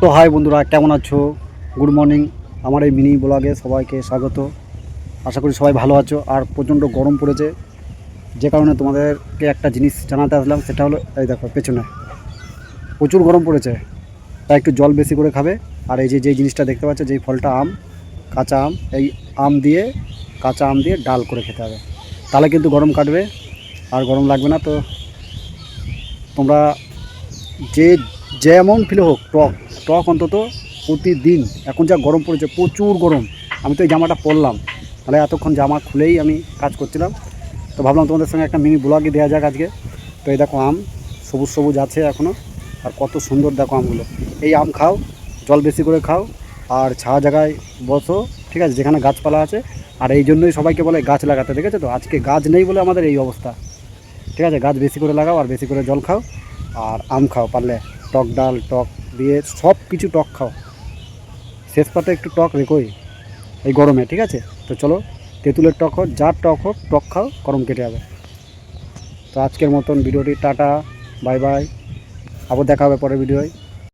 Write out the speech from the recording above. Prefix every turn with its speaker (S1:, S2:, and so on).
S1: তো হাই বন্ধুরা, কেমন আছো? গুড মর্নিং আমার এই মিনি ব্লগে সবাইকে স্বাগত। আশা করি সবাই ভালো আছো। আর প্রচণ্ড গরম পড়েছে, যে কারণে তোমাদেরকে একটা জিনিস জানাতে আসলাম, সেটা হলো, এই দেখো, পেছনে। প্রচুর গরম পড়েছে তাই একটু জল বেশি করে খাবে। আর এই যে যেই জিনিসটা দেখতে পাচ্ছ যেই ফলটা আম, কাঁচা আম, এই আম দিয়ে, কাঁচা আম দিয়ে ডাল করে খেতে হবে। তাহলে কিন্তু গরম কাটবে, আর গরম লাগবে না। তো তোমরা যে যেমন ফিলে হোক, টক টক অন্তত প্রতিদিন, এখন যা গরম পড়েছে, প্রচুর গরম। আমি তো এই জামাটা পরলাম। তাহলে এতক্ষণ জামা খুলেই আমি কাজ করছিলাম। তো ভাবলাম তোমাদের সঙ্গে একটা মিনি ব্লগই দেওয়া যাক আজকে। তো এই দেখো আম, সবুজ সবুজ আছে এখনও আর কত সুন্দর দেখো আমগুলো। এই আম খাও, জল বেশি করে খাও, আর ছায়া জায়গায় বসো, ঠিক আছে? যেখানে গাছপালা আছে। আর এই জন্যই সবাইকে বলে গাছ লাগাতে, ঠিক আছে তো? আজকে গাছ নেই বলে আমাদের এই অবস্থা। ঠিক আছে? গাছ বেশি করে লাগাও আর বেশি করে জল খাও, আর আম খাও পারলে। টক ডাল, টক দিয়ে সব কিছু টক খাও। শেষ পাতে একটু টক রেখোই, এই গরমে, ঠিক আছে? তো চলো, তেঁতুলের টক হোক, যার টক হোক, টক খাও, গরম কেটে যাবে। তো আজকের মতন ভিডিওটি টাটা, বাই বাই। আবার দেখা হবে পরের ভিডিওয়।